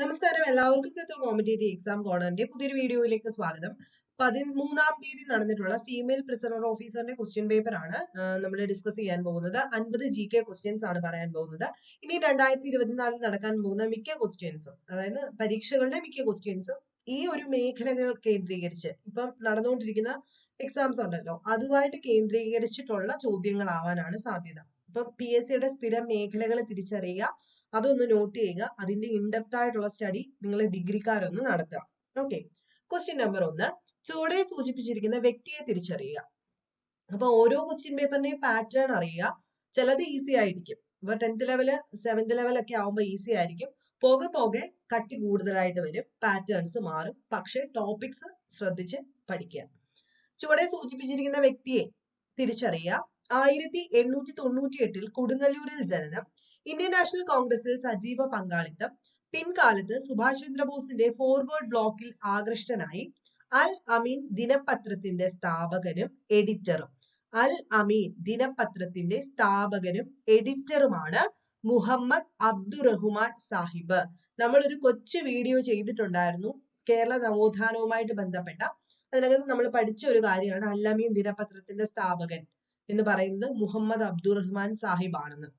നമസ്കാരം. എല്ലാവർക്കും തത്വ competitive exam കോണറിന്റെ പുതിയൊരു വീഡിയോയിലേക്ക് സ്വാഗതം. പതിമൂന്നാം തീയതി നടന്നിട്ടുള്ള ഫീമെയിൽ പ്രിസണർ ഓഫീസറിന്റെ ക്വസ്റ്റ്യൻ പേപ്പർ ആണ് നമ്മൾ ഡിസ്കസ് ചെയ്യാൻ പോകുന്നത്. അൻപത് ജി കെ ക്വസ്റ്റ്യൻസ് ആണ് പറയാൻ പോകുന്നത്. ഇനി രണ്ടായിരത്തി ഇരുപത്തിനാലിൽ നടക്കാൻ പോകുന്ന മിക്ക ക്വസ്റ്റ്യൻസും അതായത് പരീക്ഷകളുടെ മിക്ക ക്വസ്റ്റ്യൻസും ഈ ഒരു മേഖലകൾ കേന്ദ്രീകരിച്ച് ഇപ്പം നടന്നുകൊണ്ടിരിക്കുന്ന എക്സാംസ് ഉണ്ടല്ലോ അതുമായിട്ട് കേന്ദ്രീകരിച്ചിട്ടുള്ള ചോദ്യങ്ങളാവാനാണ് സാധ്യത. ഇപ്പം പി എസ് സിയുടെ സ്ഥിരം മേഖലകൾ തിരിച്ചറിയുക അതൊന്ന് നോട്ട് ചെയ്യുക. അതിന്റെ ഇൻഡെപ്ത് ആയിട്ടുള്ള സ്റ്റഡി നിങ്ങൾ ഡിഗ്രിക്കാരൊന്ന് നടത്തുക. ഓക്കെ ക്വസ്റ്റ്യൻ നമ്പർ ഒന്ന്. ചുവടെ സൂചിപ്പിച്ചിരിക്കുന്ന വ്യക്തിയെ തിരിച്ചറിയുക. അപ്പൊ ഓരോ ക്വസ്റ്റ്യൻ പേപ്പറിന്റെയും പാറ്റേൺ അറിയുക. ചിലത് ഈസി ആയിരിക്കും. ഇപ്പൊ ടെൻത്ത് ലെവൽ സെവൻത് ലെവലൊക്കെ ആവുമ്പോൾ ഈസി ആയിരിക്കും. പോകെ പോകെ കട്ടി കൂടുതലായിട്ട് വരും. പാറ്റേൺസ് മാറും. പക്ഷെ ടോപ്പിക്സ് ശ്രദ്ധിച്ച് പഠിക്കുക. ചുവടെ സൂചിപ്പിച്ചിരിക്കുന്ന വ്യക്തിയെ തിരിച്ചറിയുക. ആയിരത്തി എണ്ണൂറ്റി തൊണ്ണൂറ്റി എട്ടിൽ കൊടുങ്ങല്ലൂരിൽ ജനനം. ഇന്ത്യൻ നാഷണൽ കോൺഗ്രസിൽ സജീവ പങ്കാളിത്തം. പിൻകാലത്ത് സുഭാഷ് ചന്ദ്രബോസിന്റെ ഫോർവേഡ് ബ്ലോക്കിൽ ആകൃഷ്ടനായി. അൽ അമീൻ ദിനപത്രത്തിന്റെ സ്ഥാപകനും എഡിറ്ററും അൽ അമീൻ ദിനപത്രത്തിന്റെ സ്ഥാപകനും എഡിറ്ററുമാണ് മുഹമ്മദ് അബ്ദുറഹ്മാൻ സാഹിബ്. നമ്മൾ ഒരു കൊച്ചു വീഡിയോ ചെയ്തിട്ടുണ്ടായിരുന്നു. കേരള നവോത്ഥാനവുമായിട്ട് ബന്ധപ്പെട്ട. അതിനകത്ത് നമ്മൾ പഠിച്ച ഒരു കാര്യമാണ് അൽ അമീൻ ദിനപത്രത്തിന്റെ സ്ഥാപകൻ എന്ന് പറയുന്നത് മുഹമ്മദ് അബ്ദുറഹ്മാൻ സാഹിബ് ആണെന്ന്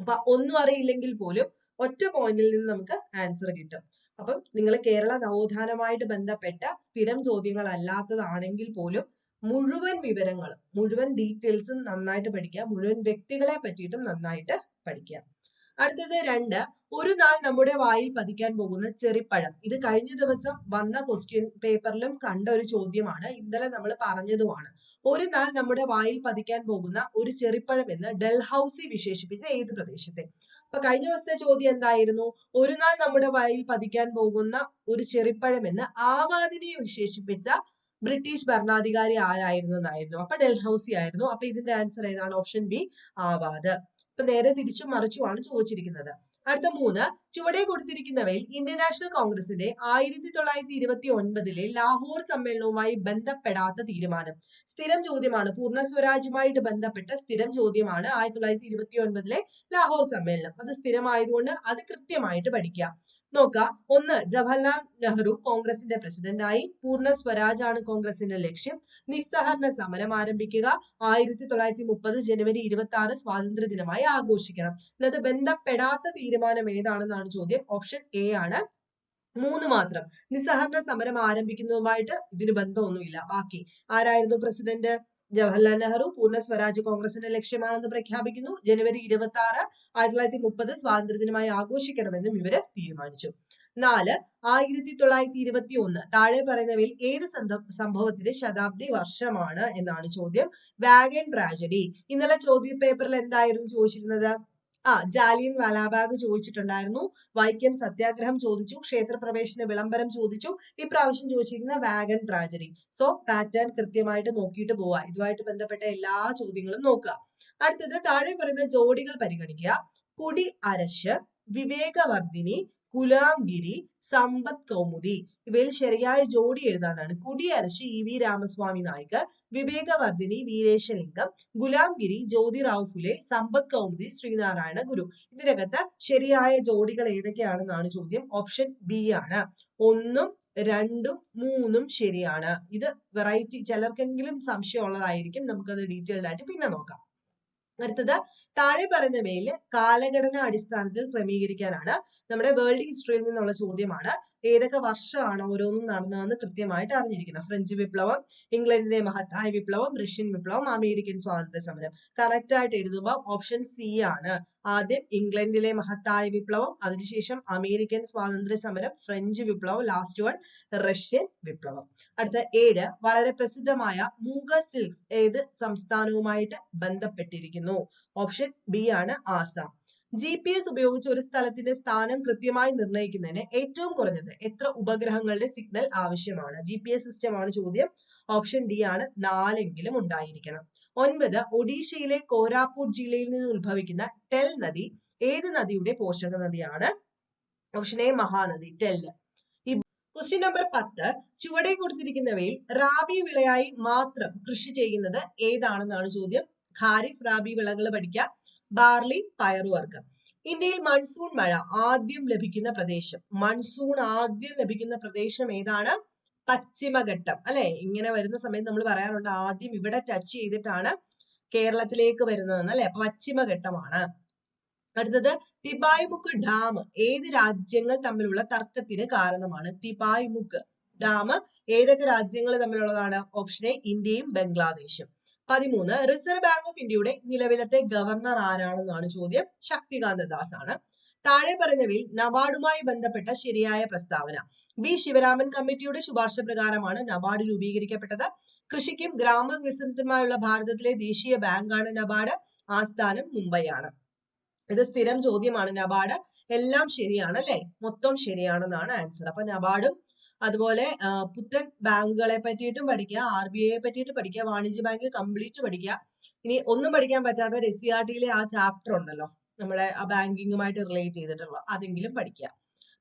അപ്പൊ ഒന്നും അറിയില്ലെങ്കിൽ പോലും ഒറ്റ പോയിന്റിൽ നിന്ന് നമുക്ക് ആൻസർ കിട്ടും. അപ്പം നിങ്ങൾ കേരള നവോത്ഥാനവുമായിട്ട് ബന്ധപ്പെട്ട സ്ഥിരം ചോദ്യങ്ങൾ അല്ലാത്തതാണെങ്കിൽ പോലും മുഴുവൻ വിവരങ്ങളും മുഴുവൻ ഡീറ്റെയിൽസും നന്നായിട്ട് പഠിക്കുക മുഴുവൻ വ്യക്തികളെ പറ്റിയിട്ടും നന്നായിട്ട് പഠിക്കുക. അടുത്തത് രണ്ട് ഒരു നാൾ നമ്മുടെ വായിൽ പതിക്കാൻ പോകുന്ന ചെറിപ്പഴം. ഇത് കഴിഞ്ഞ ദിവസം വന്ന ക്വസ്റ്റ്യൻ പേപ്പറിലും കണ്ട ഒരു ചോദ്യമാണ്. ഇന്നലെ നമ്മൾ പറഞ്ഞതുമാണ്. ഒരു നാൾ നമ്മുടെ വായിൽ പതിക്കാൻ പോകുന്ന ഒരു ചെറിപ്പഴം എന്ന് ഡൽഹൌസി വിശേഷിപ്പിച്ച ഏത് പ്രദേശത്തെ? അപ്പൊ കഴിഞ്ഞ ദിവസത്തെ ചോദ്യം എന്തായിരുന്നു? ഒരു നാൾ നമ്മുടെ വായിൽ പതിക്കാൻ പോകുന്ന ഒരു ചെറിപ്പഴം എന്ന് ആവാദിനെ വിശേഷിപ്പിച്ച ബ്രിട്ടീഷ് ഭരണാധികാരി ആരായിരുന്നു എന്നായിരുന്നു. അപ്പൊ ഡൽഹൌസി ആയിരുന്നു. അപ്പൊ ഇതിന്റെ ആൻസർ ഏതാണ്? ഓപ്ഷൻ ബി ആവാദ്. ഇപ്പൊ നേരെ തിരിച്ചും മറിച്ചുമാണ് ചോദിച്ചിരിക്കുന്നത്. അടുത്ത മൂന്ന് ചുവടെ കൊടുത്തിരിക്കുന്നവയിൽ ഇന്ത്യൻ നാഷണൽ കോൺഗ്രസിന്റെ ആയിരത്തി തൊള്ളായിരത്തി ഇരുപത്തി ഒൻപതിലെ ലാഹോർ സമ്മേളനവുമായി ബന്ധപ്പെടാത്ത തീരുമാനം. സ്ഥിരം ചോദ്യമാണ് പൂർണ സ്വരാജുമായിട്ട് ബന്ധപ്പെട്ട സ്ഥിരം ചോദ്യമാണ് ആയിരത്തി തൊള്ളായിരത്തി ഇരുപത്തി ഒൻപതിലെ ലാഹോർ സമ്മേളനം. അത് സ്ഥിരമായതുകൊണ്ട് അത് കൃത്യമായിട്ട് പഠിക്കുക. നോക്ക. ഒന്ന് ജവഹർലാൽ നെഹ്റു കോൺഗ്രസിന്റെ പ്രസിഡന്റായി പൂർണ സ്വരാജ് ആണ് കോൺഗ്രസിന്റെ ലക്ഷ്യം. നിസ്സഹരണ സമരം ആരംഭിക്കുക. ആയിരത്തി തൊള്ളായിരത്തി മുപ്പത് ജനുവരി ഇരുപത്തി ആറ് സ്വാതന്ത്ര്യ ദിനമായി ആഘോഷിക്കണം. അതായത് ബന്ധപ്പെടാത്ത തീരുമാനം ഏതാണെന്നാണ് ചോദ്യം. ഓപ്ഷൻ എ ആണ്. മൂന്ന് മാത്രം. നിസ്സഹരണ സമരം ആരംഭിക്കുന്നതുമായിട്ട് ഇതിന് ബന്ധമൊന്നുമില്ല. ബാക്കി ആരായിരുന്നു പ്രസിഡന്റ് ജവഹർലാൽ നെഹ്റു പൂർണ സ്വരാജ് കോൺഗ്രസിന്റെ ലക്ഷ്യമാണെന്ന് പ്രഖ്യാപിക്കുന്നു. ജനുവരി ഇരുപത്തി ആറ് ആയിരത്തി തൊള്ളായിരത്തി മുപ്പത് സ്വാതന്ത്ര്യദിനമായി ആഘോഷിക്കണമെന്നും ഇവർ തീരുമാനിച്ചു. നാല് ആയിരത്തി തൊള്ളായിരത്തി ഇരുപത്തി ഒന്ന് താഴെ പറയുന്നവയിൽ ഏത് സംഭവത്തിന്റെ ശതാബ്ദി വർഷമാണ് എന്നാണ് ചോദ്യം. Wagon tragedy. ഇന്നലെ ചോദ്യ പേപ്പറിൽ എന്തായിരുന്നു ചോദിച്ചിരുന്നത്? ആ ജാലിയൻ വാലാബാഗ് ചോദിച്ചിട്ടുണ്ടായിരുന്നു. വൈക്കം സത്യാഗ്രഹം ചോദിച്ചു ക്ഷേത്രപ്രവേശന വിളംബരം ചോദിച്ചു ഇപ്രാവശ്യം ചോദിച്ചിരിക്കുന്ന വാഗൺ ട്രാജഡി. സോ പാറ്റേൺ കൃത്യമായിട്ട് നോക്കിയിട്ട് പോവുക ഇതുമായിട്ട് ബന്ധപ്പെട്ട എല്ലാ ചോദ്യങ്ങളും നോക്കുക. അടുത്തത് താഴെ പറയുന്ന ജോഡികൾ പരിഗണിക്കുക. കുടി അരശ് വിവേകവർദ്ധിനി കുലാംഗിരി സമ്പത്ത് കൗമുദി. ഇവയിൽ ശരിയായ ജോഡി എഴുതാനാണ്. Kudiyarasu E V Ramaswamy Naicker Vivekavardhini Veeresalingam Gulamgiri Jyotirao Phule Sambad Kaumudi Sree Narayana Guru. ഇതിനകത്ത് ശരിയായ ജോഡികൾ ഏതൊക്കെയാണെന്നാണ് ചോദ്യം? ഓപ്ഷൻ ബി ആണ്. ഒന്നും രണ്ടും മൂന്നും ശരിയാണ്. ഇത് വെറൈറ്റി ചിലർക്കെങ്കിലും സംശയം സംശയമുള്ളതായിരിക്കും. നമുക്കത് ഡീറ്റെയിൽഡ് ആയിട്ട് പിന്നെ നോക്കാം. അടുത്തത് താഴെ പറയുന്നവയിൽ കാലഘടന അടിസ്ഥാനത്തിൽ ക്രമീകരിക്കാനാണ്. നമ്മുടെ വേൾഡ് ഹിസ്റ്ററിയിൽ നിന്നുള്ള ചോദ്യമാണ്. ഏതൊക്കെ വർഷമാണ് ഓരോന്നും നടന്നതെന്ന് കൃത്യമായിട്ട് അറിഞ്ഞിരിക്കണം. ഫ്രഞ്ച് വിപ്ലവം ഇംഗ്ലണ്ടിലെ മഹത്തായ വിപ്ലവം റഷ്യൻ വിപ്ലവം അമേരിക്കൻ സ്വാതന്ത്ര്യ സമരം. കറക്റ്റ് ആയിട്ട് എഴുതുമ്പോൾ ഓപ്ഷൻ സി ആണ്. ആദ്യം ഇംഗ്ലണ്ടിലെ മഹത്തായ വിപ്ലവം അതിനുശേഷം അമേരിക്കൻ സ്വാതന്ത്ര്യ സമരം ഫ്രഞ്ച് വിപ്ലവം ലാസ്റ്റ് വൺ റഷ്യൻ വിപ്ലവം. അടുത്ത ഏഴ് വളരെ പ്രസിദ്ധമായ മൂഗ സിൽക്സ് ഏത് സംസ്ഥാനവുമായിട്ട് ബന്ധപ്പെട്ടിരിക്കുന്നു? ഓപ്ഷൻ ബി ആണ് ആസാം. ജി പി എസ് ഉപയോഗിച്ച് ഒരു സ്ഥലത്തിന്റെ സ്ഥാനം കൃത്യമായി നിർണയിക്കുന്നതിന് ഏറ്റവും കുറഞ്ഞത് എത്ര ഉപഗ്രഹങ്ങളുടെ സിഗ്നൽ ആവശ്യമാണ്? ജി പി എസ് സിസ്റ്റം ആണ് ചോദ്യം. ഓപ്ഷൻ ഡി ആണ് നാലെങ്കിലും ഉണ്ടായിരിക്കണം. ഒൻപത് ഒഡീഷയിലെ കോരാപൂട്ട് ജില്ലയിൽ നിന്ന് ഉത്ഭവിക്കുന്ന ടെൽ നദി ഏത് നദിയുടെ പോഷക നദിയാണ്? ഓപ്ഷൻ എ മഹാനദി ടെൽ. ക്വസ്റ്റ്യൻ നമ്പർ പത്ത്. ചുവടെ കൊടുത്തിരിക്കുന്നവയിൽ റാബി വിളയായി മാത്രം കൃഷി ചെയ്യുന്നത് ഏതാണെന്നാണ് ചോദ്യം. ഖാരിഫ് റാബി വിളകൾ പഠിക്കുക ബാർലി പയറുവർഗം. ഇന്ത്യയിൽ മൺസൂൺ മഴ ആദ്യം ലഭിക്കുന്ന പ്രദേശം. മൺസൂൺ ആദ്യം ലഭിക്കുന്ന പ്രദേശം ഏതാണ്? പശ്ചിമഘട്ടം. അല്ലെ? ഇങ്ങനെ വരുന്ന സമയത്ത് നമ്മൾ പറയാറുണ്ട് ആദ്യം ഇവിടെ ടച്ച് ചെയ്തിട്ടാണ് കേരളത്തിലേക്ക് വരുന്നതെന്ന് അല്ലെ? പശ്ചിമഘട്ടമാണ്. അടുത്തത് തിബായ്മുക്ക് ഡാം. ഏത് രാജ്യങ്ങൾ തമ്മിലുള്ള തർക്കത്തിന് കാരണമാണ് തിബായ്മുക്ക് ഡാം? ഏതൊക്കെ രാജ്യങ്ങൾ തമ്മിലുള്ളതാണ്? ഓപ്ഷൻ എ ഇന്ത്യയും ബംഗ്ലാദേശും. പതിമൂന്ന് റിസർവ് ബാങ്ക് ഓഫ് ഇന്ത്യയുടെ നിലവിലത്തെ ഗവർണർ ആരാണെന്നാണ് ചോദ്യം? ശക്തികാന്ത ദാസ് ആണ് താഴെ പറയുന്നവയിൽ നബാർഡുമായി ബന്ധപ്പെട്ട ശരിയായ പ്രസ്താവന. ബി ശിവരാമൻ കമ്മിറ്റിയുടെ ശുപാർശ പ്രകാരമാണ് നബാർഡ് രൂപീകരിക്കപ്പെട്ടത്. കൃഷിക്കും ഗ്രാമവികസനത്തിനുമായുള്ള ഭാരതത്തിലെ ദേശീയ ബാങ്കാണ് നബാർഡ് ആസ്ഥാനം മുംബൈയാണ്. ഇത് സ്ഥിരം ചോദ്യമാണ് നബാർഡ് എല്ലാം ശരിയാണ് അല്ലെ? മൊത്തം ശരിയാണെന്നാണ് ആൻസർ അപ്പൊ നബാർഡും അതുപോലെ പുത്തൻ ബാങ്കുകളെ പറ്റിയിട്ടും പഠിക്കുക ആർ ബി ഐയെ പറ്റിയിട്ട് പഠിക്കുക വാണിജ്യ ബാങ്ക് കംപ്ലീറ്റ് പഠിക്കുക. ഇനി ഒന്നും പഠിക്കാൻ പറ്റാത്ത എസ് സി ആർ ടിയിലെ ആ ചാപ്റ്റർ ഉണ്ടല്ലോ നമ്മുടെ ആ ബാങ്കിങ്ങുമായിട്ട് റിലേറ്റ് ചെയ്തിട്ടുള്ള അതെങ്കിലും പഠിക്കുക.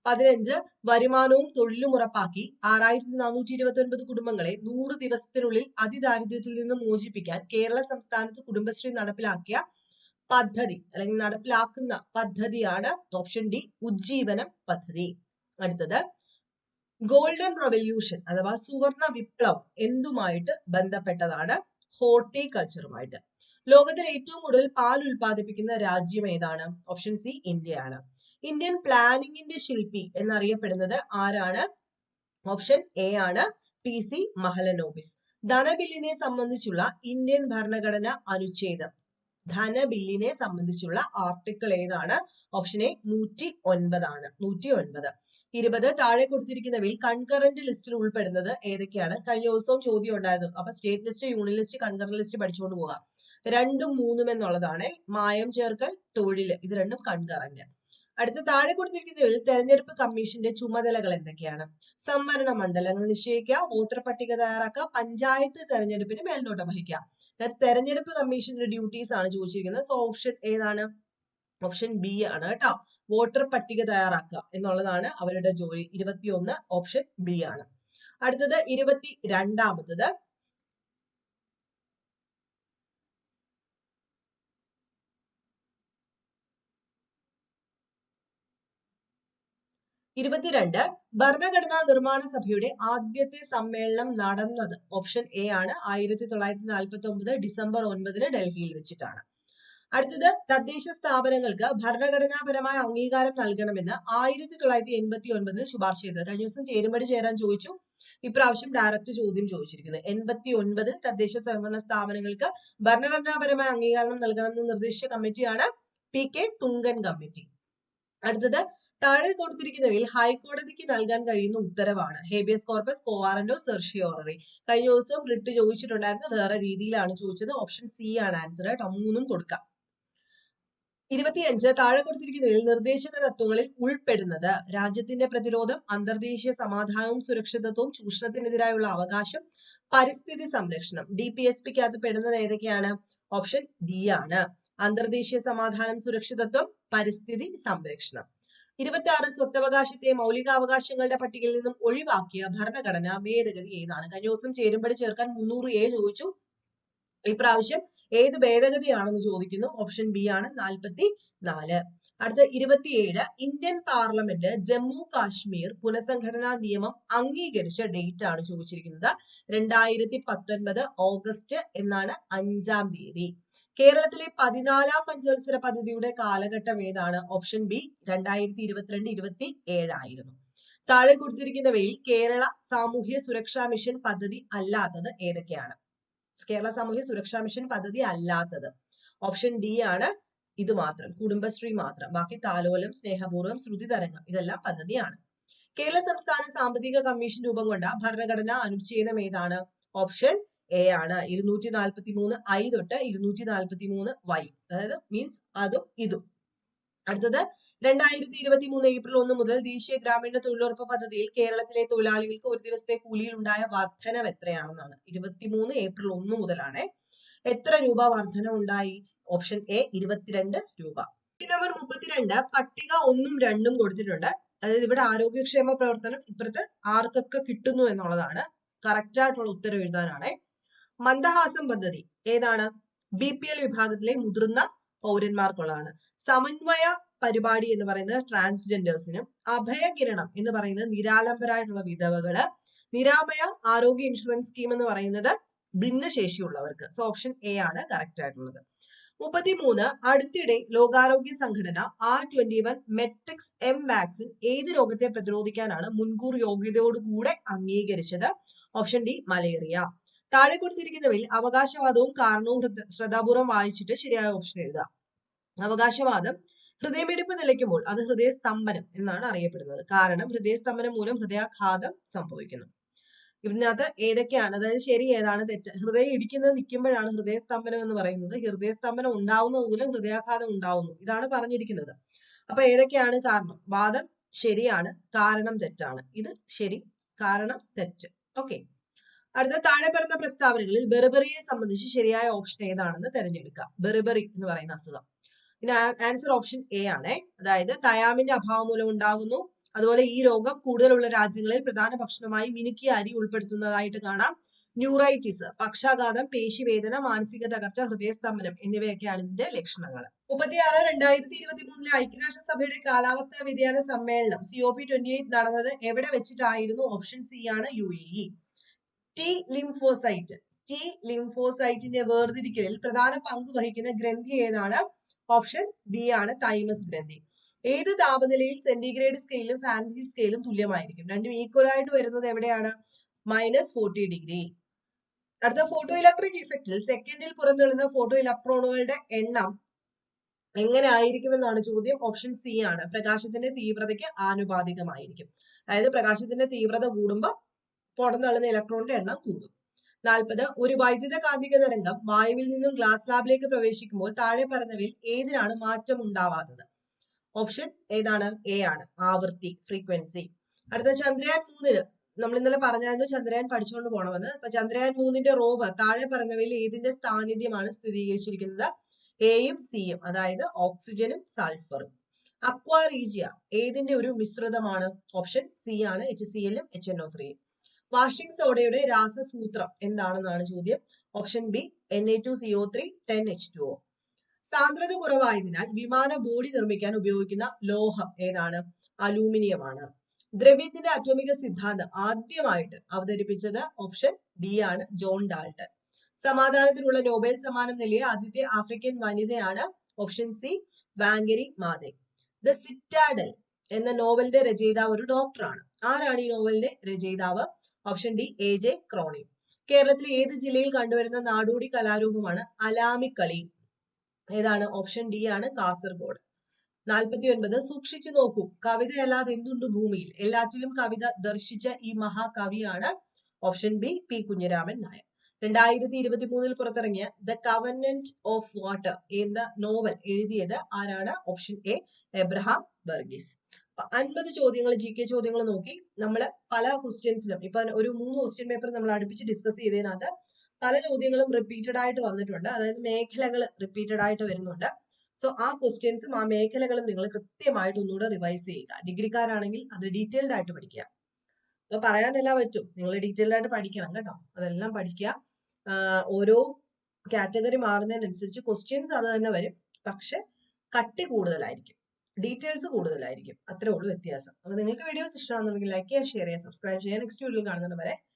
പതിനഞ്ച് വരുമാനവും തൊഴിലും ഉറപ്പാക്കി. ആറായിരത്തി നാനൂറ്റി ഇരുപത്തി ഒൻപത് കുടുംബങ്ങളെ നൂറ് ദിവസത്തിനുള്ളിൽ അതിദാരിദ്ര്യത്തിൽ നിന്ന് മോചിപ്പിക്കാൻ കേരള സംസ്ഥാനത്ത് കുടുംബശ്രീ നടപ്പിലാക്കിയ പദ്ധതി അല്ലെങ്കിൽ നടപ്പിലാക്കുന്ന പദ്ധതിയാണ് ഓപ്ഷൻ ഡി ഉജ്ജീവനം പദ്ധതി. അടുത്തത് ഗോൾഡൻ റവല്യൂഷൻ അഥവാ സുവർണ വിപ്ലവം എന്തുമായിട്ട് ബന്ധപ്പെട്ടതാണ്? ഹോർട്ടിക്കൾച്ചറുമായിട്ട് ലോകത്തിൽ ഏറ്റവും കൂടുതൽ പാൽ ഉൽപ്പാദിപ്പിക്കുന്ന രാജ്യം ഏതാണ്? ഓപ്ഷൻ സി ഇന്ത്യയാണ്. ഇന്ത്യൻ പ്ലാനിങ്ങിന്റെ ശില്പി എന്നറിയപ്പെടുന്നത് ആരാണ്? ഓപ്ഷൻ എ ആണ് പി സി മഹലനോബിസ്. ധനബില്ലിനെ സംബന്ധിച്ചുള്ള ഇന്ത്യൻ ഭരണഘടന അനുച്ഛേദം. ധനബില്ലിനെ സംബന്ധിച്ചുള്ള ആർട്ടിക്കിൾ ഏതാണ്? ഓപ്ഷൻ എ നൂറ്റി ഒൻപതാണ് നൂറ്റി ഒൻപത് ഇരുപത് താഴെ കൊടുത്തിരിക്കുന്നവയിൽ കൺകറന്റ് ലിസ്റ്റിൽ ഉൾപ്പെടുന്നത് ഏതൊക്കെയാണ്? കഴിഞ്ഞ ദിവസവും ചോദ്യം ഉണ്ടായിരുന്നു. അപ്പൊ state list union list concurrent list പഠിച്ചുകൊണ്ട് പോകാം. രണ്ടും മൂന്നും എന്നുള്ളതാണ്. മായം ചേർക്കൽ തൊഴിൽ ഇത് രണ്ടും കൺകറന്റ് അടുത്ത താഴെ കൊടുത്തിരിക്കുന്നതിൽ തെരഞ്ഞെടുപ്പ് കമ്മീഷന്റെ ചുമതലകൾ എന്തൊക്കെയാണ്? സംവരണ മണ്ഡലങ്ങൾ നിശ്ചയിക്കുക വോട്ടർ പട്ടിക തയ്യാറാക്കുക പഞ്ചായത്ത് തെരഞ്ഞെടുപ്പിന് മേൽനോട്ടം വഹിക്കുക. തെരഞ്ഞെടുപ്പ് കമ്മീഷന്റെ ഡ്യൂട്ടീസ് ആണ് ചോദിച്ചിരിക്കുന്നത്. സോ ഓപ്ഷൻ ഏതാണ് ഓപ്ഷൻ ബി ആണ് കേട്ടോ. വോട്ടർ പട്ടിക തയ്യാറാക്കുക എന്നുള്ളതാണ് അവരുടെ ജോലി. ഇരുപത്തിയൊന്ന് ഓപ്ഷൻ ബി ആണ്. അടുത്തത് ഇരുപത്തി രണ്ടാമത്തത് ഇരുപത്തിരണ്ട് ഭരണഘടനാ നിർമ്മാണ സഭയുടെ ആദ്യത്തെ സമ്മേളനം നടന്നത്. ഓപ്ഷൻ എ ആണ്. ആയിരത്തി തൊള്ളായിരത്തി നാൽപ്പത്തി ഒമ്പത് ഡിസംബർ ഒൻപതിന് ഡൽഹിയിൽ വെച്ചിട്ടാണ്. അടുത്തത് തദ്ദേശ സ്ഥാപനങ്ങൾക്ക് ഭരണഘടനാപരമായ അംഗീകാരം നൽകണമെന്ന് ആയിരത്തി തൊള്ളായിരത്തി എൺപത്തി ഒൻപതിൽ ശുപാർശ ചെയ്തത്. കഴിഞ്ഞ ദിവസം ചേരുമ്പടി ചേരാൻ ചോദിച്ചു. ഇപ്രാവശ്യം ഡയറക്റ്റ് ചോദ്യം ചോദിച്ചിരിക്കുന്നത് എൺപത്തി ഒൻപതിൽ തദ്ദേശ സ്വയംഭരണ സ്ഥാപനങ്ങൾക്ക് ഭരണഘടനാപരമായ അംഗീകാരം നൽകണമെന്ന് നിർദ്ദേശിച്ച കമ്മിറ്റിയാണ് പി കെ തുങ്കൻ കമ്മിറ്റി. അടുത്തത് താഴെ കൊടുത്തിരിക്കുന്നവയിൽ ഹൈക്കോടതിക്ക് നൽകാൻ കഴിയുന്ന ഉത്തരവാണ്. ഹേബിയസ് കോർപ്പസ് കോവാറന്റോ സെർഷിയോററി കഴിഞ്ഞ ദിവസം റിട്ട് ചോദിച്ചിട്ടുണ്ടായിരുന്നു. വേറെ രീതിയിലാണ് ചോദിച്ചത്. ഓപ്ഷൻ സി ആണ് ആൻസർ കേട്ടോ. മൂന്നും കൊടുക്കാം. ഇരുപത്തിയഞ്ച് താഴെ കൊടുത്തിരിക്കുന്നതിൽ നിർദ്ദേശക തത്വങ്ങളിൽ ഉൾപ്പെടുന്നത് രാജ്യത്തിന്റെ പ്രതിരോധം അന്തർദേശീയ സമാധാനവും സുരക്ഷിതത്വവും ചൂഷണത്തിനെതിരായുള്ള അവകാശം പരിസ്ഥിതി സംരക്ഷണം. ഡി പി എസ് പിക്കകത്ത് പെടുന്നത് ഏതൊക്കെയാണ്? ഓപ്ഷൻ ഡി ആണ്. അന്തർദേശീയ സമാധാനം സുരക്ഷിതത്വം പരിസ്ഥിതി സംരക്ഷണം. ഇരുപത്തി ആറ് സ്വത്തവകാശത്തെ മൗലികാവകാശങ്ങളുടെ പട്ടികയിൽ നിന്നും ഒഴിവാക്കിയ ഭരണഘടന ഭേദഗതി ഏതാണ്? കഴിഞ്ഞ ദിവസം ചേരുമ്പടി ചേർക്കാൻ മുന്നൂറ് എ ചോദിച്ചു. ഇപ്രാവശ്യം ഏത് ഭേദഗതിയാണെന്ന് ചോദിക്കുന്നു. ഓപ്ഷൻ ബി ആണ് നാൽപ്പത്തി നാല് അടുത്ത ഇരുപത്തിയേഴ് ഇന്ത്യൻ പാർലമെന്റ് ജമ്മു കാശ്മീർ പുനഃസംഘടനാ നിയമം അംഗീകരിച്ച ഡേറ്റ് ആണ് ചോദിച്ചിരിക്കുന്നത്. രണ്ടായിരത്തി പത്തൊൻപത് ഓഗസ്റ്റ് എന്നാണ് അഞ്ചാം തീയതി. കേരളത്തിലെ പതിനാലാം പഞ്ചവത്സര പദ്ധതിയുടെ കാലഘട്ടം ഏതാണ്? ഓപ്ഷൻ ബി രണ്ടായിരത്തി ഇരുപത്തിരണ്ട് ഇരുപത്തി ഏഴായിരുന്നു താഴെ കൊടുത്തിരിക്കുന്നവയിൽ കേരള സാമൂഹ്യ സുരക്ഷാ മിഷൻ പദ്ധതി അല്ലാത്തത് ഏതൊക്കെയാണ്? കേരള സാമൂഹ്യ സുരക്ഷാ മിഷൻ പദ്ധതി അല്ലാത്തത്. ഓപ്ഷൻ ഡി ആണ് ഇത് മാത്രം കുടുംബശ്രീ മാത്രം. ബാക്കി താലോലം സ്നേഹപൂർവം ശ്രുതി തരംഗം ഇതെല്ലാം പദ്ധതിയാണ്. കേരള സംസ്ഥാന സാമ്പത്തിക കമ്മീഷൻ രൂപം കൊണ്ട ഭരണഘടനാ അനുച്ഛേദം ഏതാണ്? ഓപ്ഷൻ എ ആണ് ഇരുന്നൂറ്റി നാൽപ്പത്തി മൂന്ന് ഐ തൊട്ട് ഇരുന്നൂറ്റി നാൽപ്പത്തി മൂന്ന് വൈ അതായത് മീൻസ് അതും ഇതും. അടുത്തത് രണ്ടായിരത്തി ഇരുപത്തി മൂന്ന് ഏപ്രിൽ ഒന്ന് മുതൽ ദേശീയ ഗ്രാമീണ തൊഴിലുറപ്പ് പദ്ധതിയിൽ കേരളത്തിലെ തൊഴിലാളികൾക്ക് ഒരു ദിവസത്തെ കൂലിയിൽ ഉണ്ടായ വർധനവ് എത്രയാണെന്നാണ്. ഇരുപത്തിമൂന്ന് ഏപ്രിൽ ഒന്ന് മുതലാണ് എത്ര രൂപ വർധന ഉണ്ടായി? ഓപ്ഷൻ എ ഇരുപത്തിരണ്ട് രൂപ. നമ്പർ മുപ്പത്തിരണ്ട് പട്ടിക ഒന്നും രണ്ടും കൊടുത്തിട്ടുണ്ട്. അതായത് ഇവിടെ ആരോഗ്യക്ഷേമ പ്രവർത്തനം ഇപ്പുറത്ത് ആർക്കൊക്കെ കിട്ടുന്നു എന്നുള്ളതാണ്. കറക്റ്റ് ആയിട്ടുള്ള ഉത്തരം എഴുതാനാണ്. മന്ദഹാസം പദ്ധതി. ഏതാണ്? ബി പി എൽ വിഭാഗത്തിലെ മുതിർന്ന പൗരന്മാർക്കുള്ളതാണ്. സമന്വയ പരിപാടി എന്ന് പറയുന്നത് ട്രാൻസ്ജെൻഡേഴ്സിനും അഭയകിരണം എന്ന് പറയുന്നത് നിരാലംബരായിട്ടുള്ള വിധവകൾ നിരാമയ ആരോഗ്യ ഇൻഷുറൻസ് സ്കീം എന്ന് പറയുന്നത് ഭിന്നശേഷിയുള്ളവർക്ക്. സോ ഓപ്ഷൻ എ ആണ് കറക്റ്റ് ആയിട്ടുള്ളത്. മുപ്പത്തിമൂന്ന് അടുത്തിടെ ലോകാരോഗ്യ സംഘടന R twenty one matrix M vaccine ഏത് രോഗത്തെ പ്രതിരോധിക്കാനാണ് മുൻകൂർ യോഗ്യതയോടുകൂടെ അംഗീകരിച്ചത്? Option D malaria. താഴെ കൊടുത്തിരിക്കുന്നവയിൽ അവകാശവാദവും കാരണവും ശ്രദ്ധാപൂർവം വായിച്ചിട്ട് ശരിയായ ഓപ്ഷൻ എഴുതുക. അവകാശവാദം ഹൃദയമിടിപ്പ് നിലയ്ക്കുമ്പോൾ അത് ഹൃദയസ്തംഭനം എന്നാണ് അറിയപ്പെടുന്നത്. കാരണം ഹൃദയസ്തംഭനം മൂലം ഹൃദയാഘാതം സംഭവിക്കുന്നു. ഇതിനകത്ത് ഏതൊക്കെയാണ് അതായത് ശരി ഏതാണ് തെറ്റ് ഹൃദയം ഇടിക്കുന്നത് നിൽക്കുമ്പോഴാണ് ഹൃദയസ്തംഭനം എന്ന് പറയുന്നത്. ഹൃദയസ്തംഭനം ഉണ്ടാവുന്ന മൂലം ഹൃദയാഘാതം ഉണ്ടാവുന്നു. ഇതാണ് പറഞ്ഞിരിക്കുന്നത്. അപ്പൊ ഏതൊക്കെയാണ് കാരണം? വാദം ശരിയാണ് കാരണം തെറ്റാണ്. ഇത് ശരി കാരണം തെറ്റ്. ഓക്കെ അടുത്ത താഴെ പറഞ്ഞ പ്രസ്താവനകളിൽ ബെറിബറിയെ സംബന്ധിച്ച് ശരിയായ ഓപ്ഷൻ ഏതാണെന്ന് തിരഞ്ഞെടുക്കുക ബെറിബറി എന്ന് പറയുന്ന അസുഖം. പിന്നെ ആൻസർ ഓപ്ഷൻ എ ആണ്. അതായത് തയാമിന്റെ അഭാവം മൂലം ഉണ്ടാകുന്നു. അതുപോലെ ഈ രോഗം കൂടുതലുള്ള രാജ്യങ്ങളിൽ പ്രധാന ഭക്ഷണമായി മിനുക്കിയ അരി ഉൾപ്പെടുത്തുന്നതായിട്ട് കാണാം. ന്യൂറൈറ്റിസ് പക്ഷാഘാതം പേശിവേദന മാനസിക തകർച്ച ഹൃദയസ്തംഭനം എന്നിവയൊക്കെയാണ് ഇതിന്റെ ലക്ഷണങ്ങൾ. മുപ്പത്തിയാറ് രണ്ടായിരത്തി ഇരുപത്തി മൂന്നിലെ ഐക്യരാഷ്ട്രസഭയുടെ കാലാവസ്ഥാ വ്യതിയാന സമ്മേളനം C O P twenty eight നടന്നത് എവിടെ വെച്ചിട്ടായിരുന്നു? ഓപ്ഷൻ സി ആണ് U A E T lymphocyte T ലിംഫോസൈറ്റിന്റെ വേർതിരിക്കലിൽ പ്രധാന പങ്ക് വഹിക്കുന്ന ഗ്രന്ഥി ഏതാണ്? ഓപ്ഷൻ ബി ആണ് തൈമസ് ഗ്രന്ഥി. ഏത് താപനിലയിൽ സെന്റിഗ്രേഡ് സ്കെയിലും ഫാരൻഹീറ്റ് സ്കെയിലും തുല്യമായിരിക്കും? രണ്ടും ഈക്വൽ ആയിട്ട് വരുന്നത് എവിടെയാണ്? മൈനസ് ഫോർട്ടി ഡിഗ്രി അടുത്ത ഫോട്ടോ ഇലക്ട്രിക് ഇഫക്റ്റിൽ സെക്കൻഡിൽ പുറന്തള്ളുന്ന ഫോട്ടോ ഇലക്ട്രോണുകളുടെ എണ്ണം എങ്ങനെ ആയിരിക്കുമെന്നാണ് ചോദ്യം? ഓപ്ഷൻ സി ആണ്. പ്രകാശത്തിന്റെ തീവ്രതയ്ക്ക് ആനുപാതികമായിരിക്കും. അതായത് പ്രകാശത്തിന്റെ തീവ്രത കൂടുമ്പോൾ പുറന്തള്ളുന്ന ഇലക്ട്രോണിന്റെ എണ്ണം കൂടും. നാൽപ്പത് ഒരു വൈദ്യുത കാന്തിക തരംഗം വായുവിൽ നിന്നും ഗ്ലാസ് ലാബിലേക്ക് പ്രവേശിക്കുമ്പോൾ താഴെ പറഞ്ഞവയിൽ ഏതിനാണ് മാറ്റം ഉണ്ടാവാത്തത്? ഓപ്ഷൻ ഏതാണ്? എ ആണ്. ആവൃത്തി ഫ്രീക്വൻസി അടുത്ത ചന്ദ്രയാൻ മൂന്നിന് നമ്മൾ ഇന്നലെ പറഞ്ഞായിരുന്നു ചന്ദ്രയാൻ പഠിച്ചുകൊണ്ട് പോകണമെന്ന് അപ്പൊ ചന്ദ്രയാൻ മൂന്നിന്റെ റോവർ താഴെ പറഞ്ഞവയിൽ ഏതിന്റെ സാന്നിധ്യമാണ് സ്ഥിരീകരിച്ചിരിക്കുന്നത്? എയും സിയും അതായത് ഓക്സിജനും സൾഫറും അക്വാറീജിയ ഏതിന്റെ ഒരു മിശ്രിതമാണ്? ഓപ്ഷൻ സി ആണ് എച്ച് സി എല്ലും എച്ച് എൻ ഒ ത്രീയും വാഷിംഗ് സോഡയുടെ രാസസൂത്രം എന്താണെന്നാണ് ചോദ്യം? Option B N A two C O three ten H two O സാന്ദ്രത കുറവായതിനാൽ വിമാന ബോഡി നിർമ്മിക്കാൻ ഉപയോഗിക്കുന്ന ലോഹം ഏതാണ്? അലൂമിനിയമാണ്. ദ്രവ്യത്തിന്റെ അറ്റോമിക സിദ്ധാന്തം ആദ്യമായിട്ട് അവതരിപ്പിച്ചത് ഓപ്ഷൻ ഡി ആണ് ജോൺ ഡാൾട്ടൺ. സമാധാനത്തിനുള്ള നോബൽ സമ്മാനം നേടിയ ആദ്യത്തെ ആഫ്രിക്കൻ വനിതയാണ് option C Wangari Maathai. The Citadel എന്ന നോവലിന്റെ രചയിതാവ് ഒരു ഡോക്ടറാണ്. ആരാണ് ഈ നോവലിന്റെ രചയിതാവ്? Option D A J Cronin. കേരളത്തിലെ ഏത് ജില്ലയിൽ കണ്ടുവരുന്ന നാടോടി കലാരൂപമാണ് അലാമിക്കളി ഏതാണ്? ഓപ്ഷൻ ഡി ആണ് കാസർഗോഡ്. നാൽപ്പത്തി ഒൻപത് സൂക്ഷിച്ചു നോക്കൂ. കവിതയല്ലാതെ എന്തുണ്ട് ഭൂമിയിൽ? എല്ലാറ്റിലും കവിത ദർശിച്ച ഈ മഹാകവിയാണ് option B P Kunhiraman Nair. രണ്ടായിരത്തി ഇരുപത്തി മൂന്നിൽ പുറത്തിറങ്ങിയ ദ കവനന്റ് ഓഫ് വാട്ടർ എന്ന നോവൽ എഴുതിയത് ആരാണ്? ഓപ്ഷൻ എ എബ്രഹാം ബർഗീസ് അൻപത് ചോദ്യങ്ങൾ ജി കെ ചോദ്യങ്ങൾ നോക്കി നമ്മൾ പല ക്വസ്റ്റ്യൻസിലും ഇപ്പൊ ഒരു മൂന്ന് ക്വസ്റ്റ്യൻ പേപ്പർ നമ്മൾ അടുപ്പിച്ച് ഡിസ്കസ് ചെയ്തതിനകത്ത് പല ചോദ്യങ്ങളും റിപ്പീറ്റഡ് ആയിട്ട് വന്നിട്ടുണ്ട്. അതായത് മേഖലകൾ റിപ്പീറ്റഡ് ആയിട്ട് വരുന്നുണ്ട്. സോ ആ ക്വസ്റ്റ്യൻസും ആ മേഖലകളും നിങ്ങൾ കൃത്യമായിട്ട് ഒന്നുകൂടെ റിവൈസ് ചെയ്യുക. ഡിഗ്രിക്കാരാണെങ്കിൽ അത് ഡീറ്റെയിൽഡ് ആയിട്ട് പഠിക്കുക. അപ്പൊ പറയാനെല്ലാം പറ്റും. നിങ്ങൾ ഡീറ്റെയിൽഡ് ആയിട്ട് പഠിക്കണം കേട്ടോ. അതെല്ലാം പഠിക്കുക. ഓരോ കാറ്റഗറി മാറുന്നതിനനുസരിച്ച് ക്വസ്റ്റ്യൻസ് അത് തന്നെ വരും. പക്ഷെ കട്ടി കൂടുതലായിരിക്കും. ഡീറ്റെയിൽസ് കൂടുതലായിരിക്കും. അത്രേ ഉള്ളൂ വ്യത്യാസം. അപ്പോൾ നിങ്ങൾക്ക് വീഡിയോസ് ഇഷ്ടമാണെന്നുണ്ടെങ്കിൽ ലൈക്ക് ചെയ്യുക ഷെയർ ചെയ്യുക സബ്സ്ക്രൈബ് ചെയ്യുക. നെക്സ്റ്റ് വീഡിയോയിൽ കാണുന്നത് വരെ